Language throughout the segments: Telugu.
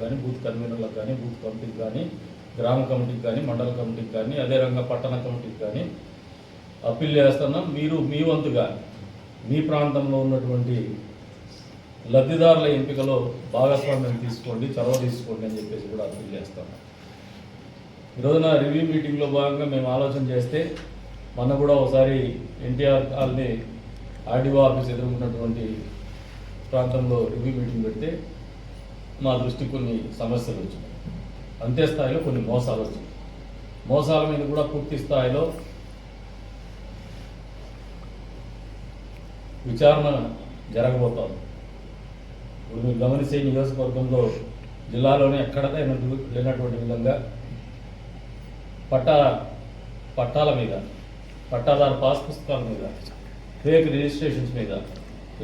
కానీ బూత్ కన్వీనర్లకు కానీ బూత్ కమిటీకి కానీ గ్రామ కమిటీకి కానీ మండల కమిటీకి కానీ అదే పట్టణ కమిటీకి కానీ అప్పీల్ చేస్తున్నాం మీరు మీ వంతుగా మీ ప్రాంతంలో ఉన్నటువంటి లబ్ధిదారుల ఎంపికలో భాగస్వామ్యం తీసుకోండి చొరవ తీసుకోండి అని చెప్పేసి కూడా అప్పీల్ చేస్తున్నాం. ఈరోజున రివ్యూ మీటింగ్లో భాగంగా మేము ఆలోచన చేస్తే మొన్న కూడా ఒకసారి ఎన్టీఆర్ కాలనీ ఆర్డీఓ ఆఫీస్ ఎదుర్కొన్నటువంటి ప్రాంతంలో రివ్యూ మీటింగ్ పెడితే మా దృష్టికి కొన్ని సమస్యలు వచ్చినాయి. అంతే స్థాయిలో కొన్ని మోసాలు వచ్చినాయి. మోసాల మీద కూడా పూర్తి స్థాయిలో విచారణ జరగబోతోంది ఇప్పుడు మీరు గమనిస్తే నియోజకవర్గంలో జిల్లాలోనే ఎక్కడైనా లేనటువంటి విధంగా పట్టా పట్టాల మీద పట్టాదారు పాస్ పుస్తకాల మీద ఫేక్ రిజిస్ట్రేషన్స్ మీద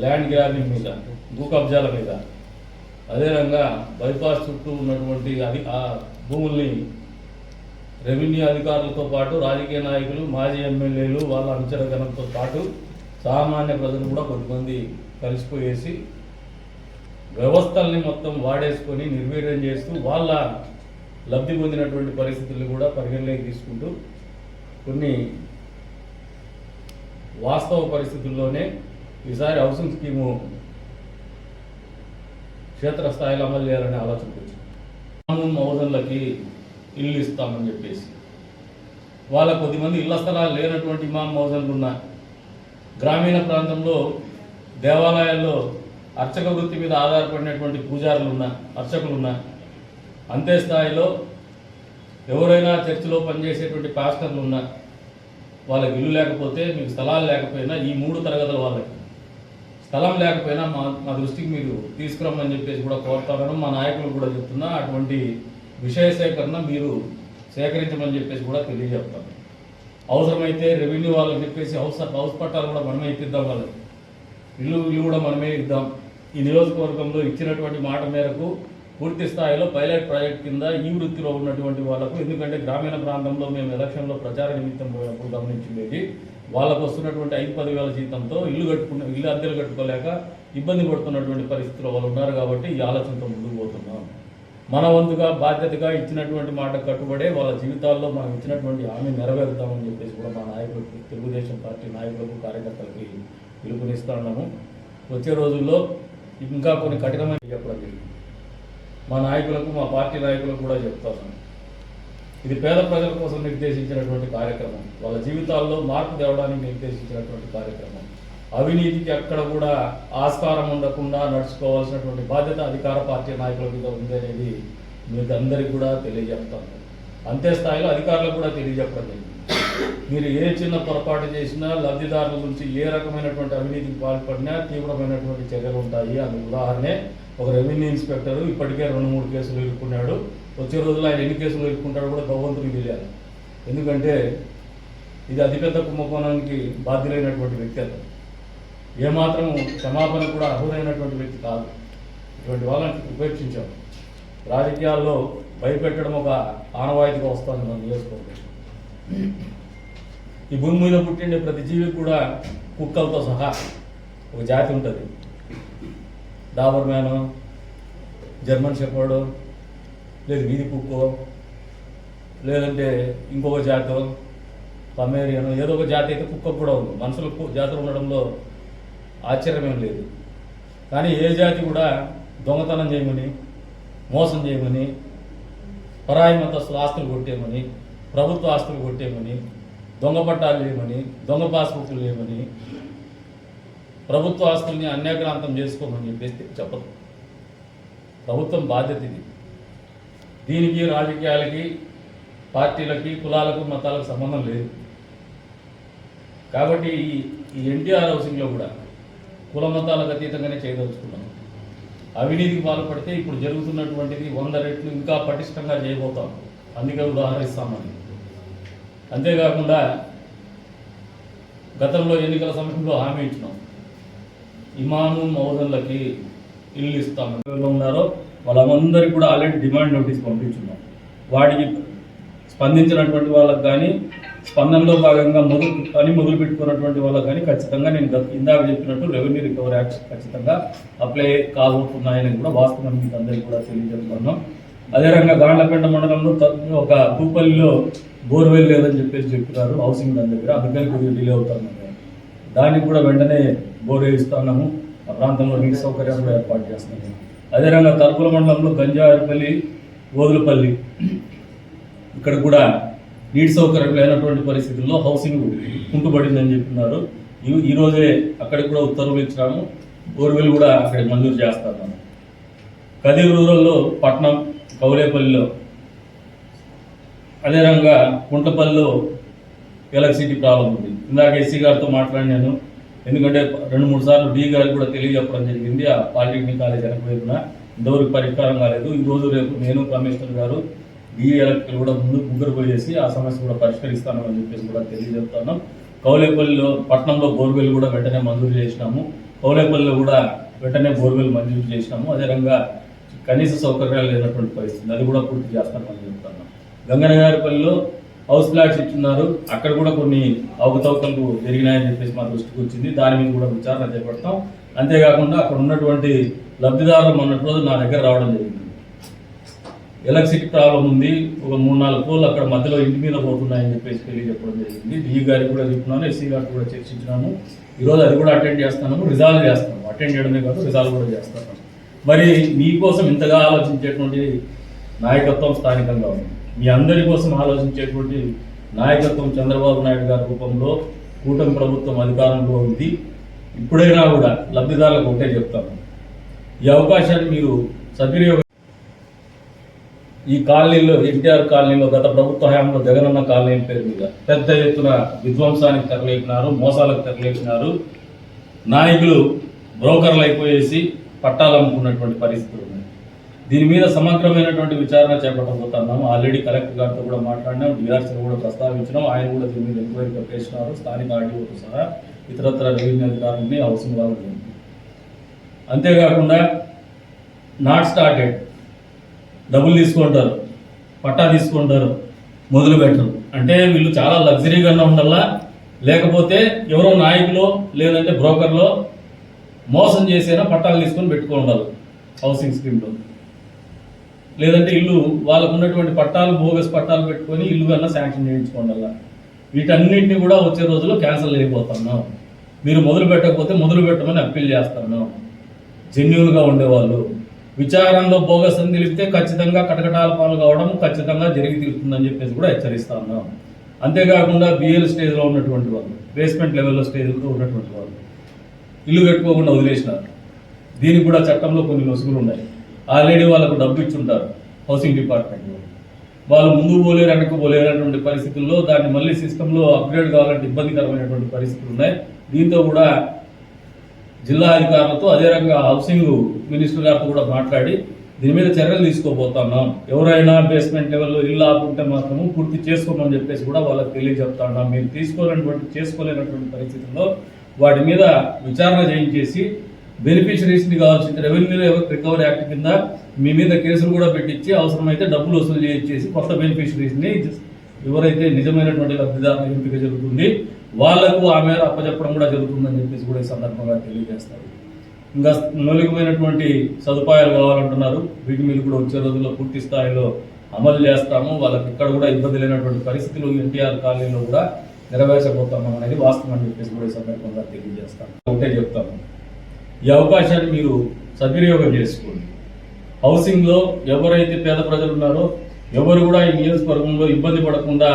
ల్యాండ్ గ్రాబింగ్ మీద భూ కబ్జాల మీద అదేవిధంగా బైపాస్ చుట్టూ ఉన్నటువంటి అది ఆ భూముల్ని రెవెన్యూ అధికారులతో పాటు రాజకీయ నాయకులు మాజీ ఎమ్మెల్యేలు వాళ్ళ అనుచరగణంతో పాటు సామాన్య ప్రజలు కూడా కొంతమంది కలిసిపోయేసి వ్యవస్థల్ని మొత్తం వాడేసుకొని నిర్వీర్యం చేస్తూ వాళ్ళ లబ్ధి పొందినటువంటి పరిస్థితులు కూడా పరిగణలోకి తీసుకుంటూ కొన్ని వాస్తవ పరిస్థితుల్లోనే ఈసారి హౌసింగ్ స్కీము క్షేత్రస్థాయిలో అమలు చేయాలనే ఆలోచన వచ్చింది. మౌజన్లకి ఇల్లు ఇస్తామని చెప్పేసి. వాళ్ళ కొద్దిమంది ఇళ్ళ స్థలాలు లేనటువంటి ఇమాం మౌజన్లు ఉన్న గ్రామీణ ప్రాంతంలో దేవాలయాల్లో అర్చక వృత్తి మీద ఆధారపడినటువంటి పూజారులు ఉన్నా అర్చకులు ఉన్న అంతే స్థాయిలో ఎవరైనా చర్చిలో పనిచేసేటువంటి పాస్టర్లు ఉన్న వాళ్ళకి ఇల్లు లేకపోతే మీకు స్థలాలు లేకపోయినా ఈ మూడు తరగతుల వాళ్ళకి స్థలం లేకపోయినా మా మా దృష్టికి మీరు తీసుకురమ్మని చెప్పేసి కూడా కోరుతాను. మా నాయకులు కూడా చెప్తున్నా అటువంటి విషయ సేకరణ మీరు సేకరించమని చెప్పేసి కూడా తెలియజెప్తాను అవసరమైతే రెవెన్యూ వాళ్ళకి చెప్పేసి హౌస్ హౌస్ పట్టాలు కూడా మనమే ఇప్పిద్దాం వాళ్ళకి. ఇల్లు ఇల్లు కూడా మనమే ఇద్దాం. ఈ నియోజకవర్గంలో ఇచ్చినటువంటి మాట మేరకు పూర్తి స్థాయిలో పైలట్ ప్రాజెక్ట్ కింద ఈ వృత్తిలో ఉన్నటువంటి వాళ్ళకు ఎందుకంటే గ్రామీణ ప్రాంతంలో మేము ఎలక్షన్లో ప్రచార నిమిత్తం పోయినప్పుడు గమనించిండేది వాళ్ళకు వస్తున్నటువంటి ఐదు పదివేల జీతంతో ఇల్లు కట్టుకున్న ఇల్లు అద్దెలు కట్టుకోలేక ఇబ్బంది పడుతున్నటువంటి పరిస్థితుల్లో వాళ్ళు ఉన్నారు కాబట్టి ఈ ఆలోచనతో ముందుకు పోతున్నాం. మన వంతుగా బాధ్యతగా ఇచ్చినటువంటి మాట కట్టుబడే వాళ్ళ జీవితాల్లో మనం ఇచ్చినటువంటి హామీ నెరవేరుతామని చెప్పేసి కూడా మా నాయకులకు తెలుగుదేశం పార్టీ నాయకులకు కార్యకర్తలకి పిలుపునిస్తా ఉన్నాము. వచ్చే రోజుల్లో ఇంకా కొన్ని కఠినమైన చెప్పడం జరిగింది మా నాయకులకు మా పార్టీ నాయకులకు కూడా చెప్తాను ఇది పేద ప్రజల కోసం నిర్దేశించినటువంటి కార్యక్రమం. వాళ్ళ జీవితాల్లో మార్పు తేవడానికి నిర్దేశించినటువంటి కార్యక్రమం. అవినీతికి ఎక్కడ కూడా ఆస్కారం ఉండకుండా నడుచుకోవాల్సినటువంటి బాధ్యత అధికార పార్టీ నాయకుల మీద ఉంది అనేది మీకు అందరికీ కూడా తెలియజెప్తాను అంతే స్థాయిలో అధికారులకు కూడా తెలియజెప్పడం. మీరు ఏ చిన్న పొరపాటు చేసినా లబ్ధిదారుల నుంచి ఏ రకమైనటువంటి అవినీతికి పాల్పడినా తీవ్రమైనటువంటి చర్యలు ఉంటాయి. అందుకు ఉదాహరణే ఒక రెవెన్యూ ఇన్స్పెక్టర్ ఇప్పటికే రెండు మూడు కేసులు ఇరుక్కున్నాడు వచ్చే రోజుల్లో ఆయన ఎన్ని కేసులు ఇరుక్కుంటాడో కూడా భగవంతుడికి తెలియాలి. ఎందుకంటే ఇది అతిపెద్ద కుంభకోణానికి బాధ్యులైనటువంటి వ్యక్తి అతను. ఏమాత్రం క్షమాపణ కూడా అర్హులైనటువంటి వ్యక్తి కాదు. ఇటువంటి వాళ్ళని ఉపేక్షించాం. రాజకీయాల్లో భయపెట్టడం ఒక ఆనవాయితీగా వస్తుంది మనం నియోజకవర్గం ఈ భూమి మీద పుట్టిండే ప్రతి జీవి కూడా కుక్కలతో సహా ఒక జాతి ఉంటుంది. డాబర్ మ్యాను జర్మన్ షెపర్డు లేదు వీధి కుక్కో లేదంటే ఇంకొక జాతో పమేరియనో ఏదో ఒక జాతి అయితే కుక్క కూడా ఉంది. మనుషులకు జాతులు ఉండడంలో ఆశ్చర్యమేం లేదు. కానీ ఏ జాతి కూడా దొంగతనం చేయమని మోసం చేయమని పరాయి మతస్థుల ఆస్తులు కొట్టేయమని ప్రభుత్వ ఆస్తులు కొట్టేయమని దొంగ పట్టాలు లేమని దొంగ పాస్బుక్లు లేమని ప్రభుత్వ ఆస్తుల్ని అన్యాక్రాంతం చేసుకోమని చెప్పేసి చెప్పదు ప్రభుత్వం బాధ్యత ఇది. దీనికి రాజకీయాలకి పార్టీలకి కులాలకు మతాలకు సంబంధం లేదు. కాబట్టి ఈ ఈ ఎన్టీఆర్ హౌసింగ్లో కూడా కుల మతాలకు అతీతంగానే చేయదలుచుకున్నాం. అవినీతికి పాల్పడితే ఇప్పుడు జరుగుతున్నటువంటిది వంద రెట్లు ఇంకా పటిష్టంగా చేయబోతాం. అందుకే ఉదాహరిస్తామని అంతేకాకుండా గతంలో ఎన్నికల సమయంలో హామీ ఇచ్చినాం. ఇమాము మౌదన్లకి ఇల్లు ఇస్తాం. ఎవరు ఉన్నారో వాళ్ళందరికీ కూడా ఆల్రెడీ డిమాండ్ నోటీస్ పంపించున్నాం. వాటికి స్పందించినటువంటి వాళ్ళకి కానీ స్పందనలో భాగంగా మొదలు పని మొదలు పెట్టుకున్నటువంటి వాళ్ళకి కానీ ఖచ్చితంగా నేను ఇందాక చెప్పినట్టు రెవెన్యూ రికవరీ యాక్ట్ ఖచ్చితంగా అప్లై కాబోతున్నాయని కూడా వాస్తవం మీకు అందరికీ కూడా తెలియజేస్తున్నాం. అదే రకంగా గాండ్లపేట మండలంలో ఒక కూపల్లిలో బోర్వెల్ లేదని చెప్పేసి చెప్తున్నారు హౌసింగ్ దాని దగ్గర. అందుకని కొద్దిగా డిలే అవుతున్నాము దానికి కూడా వెంటనే బోర్ వేయిస్తున్నాము ఆ ప్రాంతంలో నీటి సౌకర్యాలు కూడా ఏర్పాటు చేస్తున్నాము అదే తలుపుల మండలంలో గంజారపల్లి ఓదులపల్లి ఇక్కడ కూడా నీటి సౌకర్యం లేనటువంటి పరిస్థితుల్లో హౌసింగ్ కుంటుపడిందని చెప్తున్నారు. ఈ- రోజే అక్కడికి కూడా ఉత్తర్వులు ఇచ్చినాము. బోర్వెల్ కూడా అక్కడ మంజూరు చేస్తాను కదిరి రూరల్లో పట్నం కౌలేపల్లిలో. అదే కుంటపల్లిలో ఎలక్ట్రిసిటీ ప్రాబ్లం ఉంది. ఇందాక ఎస్సీ గారితో మాట్లాడినాను. ఎందుకంటే రెండు మూడు సార్లు డి గారికి కూడా తెలియజెప్పడం జరిగింది. ఆ పాలిటెక్నిక్ కాలేజ్ వెనకవైపున ఇంతవరకు పరిష్కారం కాలేదు. ఈ రోజు రేపు నేను కమిషనర్ గారు డి ఎలక్ట్రికల్ కూడా ముందు ముగ్గురు పోయేసి ఆ సమస్య కూడా పరిష్కరిస్తామని చెప్పేసి కూడా తెలియజెప్తున్నాం. కౌలేపల్లిలో పట్టణంలో బోర్వెల్ కూడా వెంటనే మంజూరు చేసినాము. కౌలేపల్లిలో కూడా వెంటనే బోర్వెల్ మంజూరు చేసినాము. అదే రకంగా కనీస సౌకర్యాలు లేనటువంటి పరిస్థితి. అది కూడా పూర్తి చేస్తామని చెప్తున్నాం. గంగనగారిపల్లిలో హౌస్ ఫ్లాట్స్ ఇచ్చున్నారు. అక్కడ కూడా కొన్ని అవకతవకలు జరిగినాయని చెప్పేసి మా దృష్టికి వచ్చింది. దాని మీద కూడా విచారణ చేపడతాం. అంతేకాకుండా అక్కడ ఉన్నటువంటి లబ్ధిదారులు మొన్నటి రోజు నా దగ్గర రావడం జరిగింది. ఎలక్ట్రిసిటీ ప్రాబ్లం ఉంది. ఒక మూడు నాలుగు పోల్ అక్కడ మధ్యలో ఇంటి మీద పోతున్నాయని చెప్పేసి తెలియజెప్పడం జరిగింది. డిఈ గారికి కూడా చెప్తున్నాను ఎస్సీ గారికి కూడా చర్చించినాము. ఈరోజు అది కూడా అటెండ్ చేస్తున్నాము రిజాల్వ్ చేస్తాము అటెండ్ చేయడమే కాదు రిజాల్వ్ కూడా చేస్తాము మరి మీకోసం ఇంతగా ఆలోచించేటువంటి నాయకత్వం స్థానికంగా ఉంది. మీ అందరి కోసం ఆలోచించేటువంటి నాయకత్వం చంద్రబాబు నాయుడు గారి రూపంలో కూటమి ప్రభుత్వం అధికారంలో ఉంది. ఇప్పుడైనా కూడా లబ్ధిదారులకు ఒకటే చెప్తాను ఈ అవకాశాన్ని మీరు సద్వినియోగం ఈ కాలనీలో ఎన్టీఆర్ కాలనీలో గత ప్రభుత్వ హయాంలో జగనన్న కాలనీ పేరు మీద పెద్ద ఎత్తున విధ్వంసానికి తెరలేపినారు మోసాలకు తెరలేపినారు. నాయకులు బ్రోకర్లు అయిపోయేసి పట్టాలనుకున్నటువంటి పరిస్థితులు ఉన్నాయి. దీని మీద సమగ్రమైనటువంటి విచారణ చేపట్టబోతున్నాము ఆల్రెడీ కలెక్టర్ గారితో కూడా మాట్లాడినాం. డిఆర్సీని కూడా ప్రస్తావించినాం. ఆయన కూడా దీని మీద ఎంక్వైరీ చేసినారు స్థానిక ఆర్డీఓతో సహా ఇతరత్ర రెవెన్యూ అధికారులని అవసరం వాళ్ళని అంతేకాకుండా నాట్ స్టార్టెడ్ డబ్బులు తీసుకుంటారు. పట్టా తీసుకుంటారు. మొదలు పెట్టరు. అంటే వీళ్ళు చాలా లగ్జరీగా ఉండాలా? లేకపోతే ఎవరో నాయకులు లేదంటే బ్రోకర్లో మోసం చేసైనా పట్టాలు తీసుకొని పెట్టుకోండాలి హౌసింగ్ స్కీమ్లో లేదంటే ఇల్లు వాళ్ళకు ఉన్నటువంటి పట్టాలు బోగస్ పట్టాలు పెట్టుకొని ఇల్లు కన్నా శాంక్షన్ చేయించుకోండాల వీటన్నింటినీ కూడా వచ్చే రోజుల్లో క్యాన్సిల్ అయిపోతున్నాం. మీరు మొదలు పెట్టకపోతే మొదలు పెట్టమని అప్పీల్ చేస్తున్నాం. జెన్యున్గా ఉండేవాళ్ళు. విచారణలో బోగస్ అని తెలిపితే ఖచ్చితంగా కటకటాల పాలు కావడం ఖచ్చితంగా జరిగి తీరుతుందని చెప్పేసి కూడా హెచ్చరిస్తా ఉన్నాం అంతేకాకుండా బిఎల్ స్టేజ్లో ఉన్నటువంటి వాళ్ళు బేస్మెంట్ లెవెల్లో స్టేజ్లో ఉన్నటువంటి వాళ్ళు ఇల్లు కట్టుకోకుండా వదిలేసినారు. దీనికి కూడా చట్టంలో కొన్ని లొసుగులు ఉన్నాయి. ఆల్రెడీ వాళ్ళకు డబ్బు ఇచ్చుంటారు హౌసింగ్ డిపార్ట్మెంట్ వాళ్ళు. వాళ్ళు ముందుకు పోలేరు వెనక్కి పోలేనటువంటి పరిస్థితుల్లో దాన్ని మళ్ళీ సిస్టంలో అప్గ్రేడ్ కావాలంటే ఇబ్బందికరమైనటువంటి పరిస్థితులు ఉన్నాయి. దీంతో కూడా జిల్లా అధికారులతో అదే రకంగా హౌసింగ్ మినిస్టర్ గారితో కూడా మాట్లాడి దీని మీద చర్యలు తీసుకోబోతున్నాం. ఎవరైనా బేస్మెంట్ లెవెల్లో ఇల్లు ఆకుంటే మాత్రము పూర్తి చేసుకోమని చెప్పేసి కూడా వాళ్ళకి తెలియజెప్తాను మీరు తీసుకోలేనటువంటి చేసుకోలేనటువంటి పరిస్థితుల్లో వాటి మీద విచారణ చేయించేసి బెనిఫిషరీస్ని కావాల్సిన రెవెన్యూ రికవరీ యాక్ట్ కింద మీ మీద కేసులు కూడా పెట్టించి అవసరమైతే డబ్బులు వసూలు చేయించేసి కొత్త బెనిఫిషరీస్ని ఎవరైతే నిజమైనటువంటి లబ్ధిదారుల ఎంపిక జరుగుతుంది వాళ్ళకు ఆ మేర అప్పచెప్పడం కూడా జరుగుతుందని చెప్పేసి కూడా ఈ సందర్భంగా తెలియజేస్తారు. ఇంకా మౌలికమైనటువంటి సదుపాయాలు కావాలంటున్నారు. వీటి మీద కూడా వచ్చే రోజుల్లో పూర్తి స్థాయిలో అమలు చేస్తాము. వాళ్ళకి ఇక్కడ కూడా ఇబ్బంది లేనటువంటి పరిస్థితులు ఎన్టీఆర్ కాలనీలో కూడా నెరవేర్చబోతాము అనేది వాస్తవం అని చెప్పేసి కూడా ఈ సందర్భంగా తెలియజేస్తాము ఒకటే చెప్తాము. ఈ అవకాశాన్ని మీరు సద్వినియోగం చేసుకోండి. హౌసింగ్లో ఎవరైతే పేద ప్రజలు ఉన్నారో ఎవరు కూడా ఈ నియోజకవర్గంలో ఇబ్బంది పడకుండా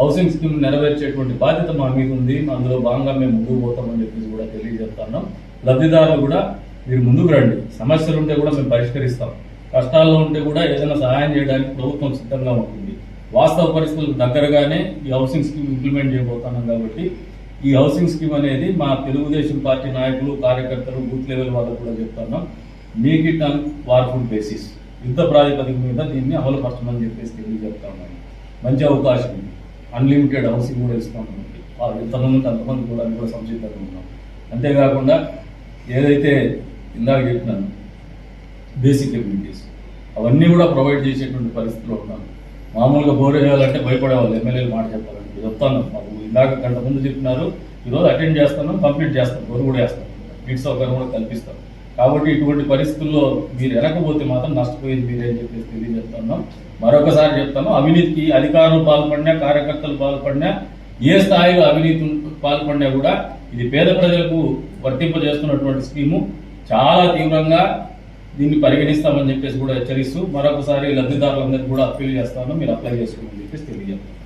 హౌసింగ్ స్కీమ్ నెరవేర్చేటువంటి బాధ్యత మా మీద ఉంది. అందులో భాగంగా మేము ముందుకు పోతామని చెప్పేసి కూడా తెలియజేస్తున్నాం. లబ్ధిదారులు కూడా మీరు ముందుకు రండి. సమస్యలు ఉంటే కూడా మేము పరిష్కరిస్తాం. కష్టాల్లో ఉంటే కూడా ఏదైనా సహాయం చేయడానికి ప్రభుత్వం సిద్ధంగా ఉంటుంది. వాస్తవ పరిస్థితులకు దగ్గరగానే ఈ హౌసింగ్ స్కీమ్ ఇంప్లిమెంట్ చేయబోతున్నాం కాబట్టి ఈ హౌసింగ్ స్కీమ్ అనేది మా తెలుగుదేశం పార్టీ నాయకులు కార్యకర్తలు బూత్ లెవెల్ వాళ్ళకు కూడా చెప్తున్నాం make it on warful basis యుద్ధ ప్రాతిపదిక మీద దీన్ని అమలుపరచమని చెప్పేసి తెలియజెప్తా ఉన్నాను. మంచి అవకాశం ఉంది అన్లిమిటెడ్ హౌసింగ్ కూడా ఇస్తాం ఎంతమంది అంతమంది కూడా కూడా సంసిద్ధంగా ఉన్నాం. అంతేకాకుండా ఏదైతే ఇందాక చెప్పినాను బేసిక్ ఎమ్యూనిటీస్ అవన్నీ కూడా ప్రొవైడ్ చేసేటువంటి పరిస్థితిలో ఉన్నాను మామూలుగా బోర్ వేయాలంటే భయపడేవాళ్ళు ఎమ్మెల్యేలు మాట చెప్పాలంటే చెప్తాను. మాకు ఇందాక గంట ముందు చెప్పినారు ఈరోజు అటెండ్ చేస్తాను కంప్లీట్ చేస్తాను గొడుగు కూడా వేస్తాను నీటి సౌకర్యం కూడా కల్పిస్తాం. కాబట్టి ఇటువంటి పరిస్థితుల్లో మీరు వెనకపోతే మాత్రం నష్టపోయేది మీరే అని చెప్పేసి తెలియజేస్తున్నాం. మరొకసారి చెప్తాను అవినీతికి అధికారులు పాల్పడినా కార్యకర్తలు పాల్పడినా ఏ స్థాయిలో అవినీతి పాల్పడినా కూడా ఇది పేద ప్రజలకు వర్తింపజేస్తున్నటువంటి స్కీము. చాలా తీవ్రంగా దీన్ని పరిగణిస్తామని చెప్పేసి కూడా హెచ్చరిస్తూ మరొకసారి లబ్ధిదారులందరికీ కూడా అప్పీల్ చేస్తాను. మీరు అప్లై చేసుకోమని చెప్పేసి తెలియజేస్తాను.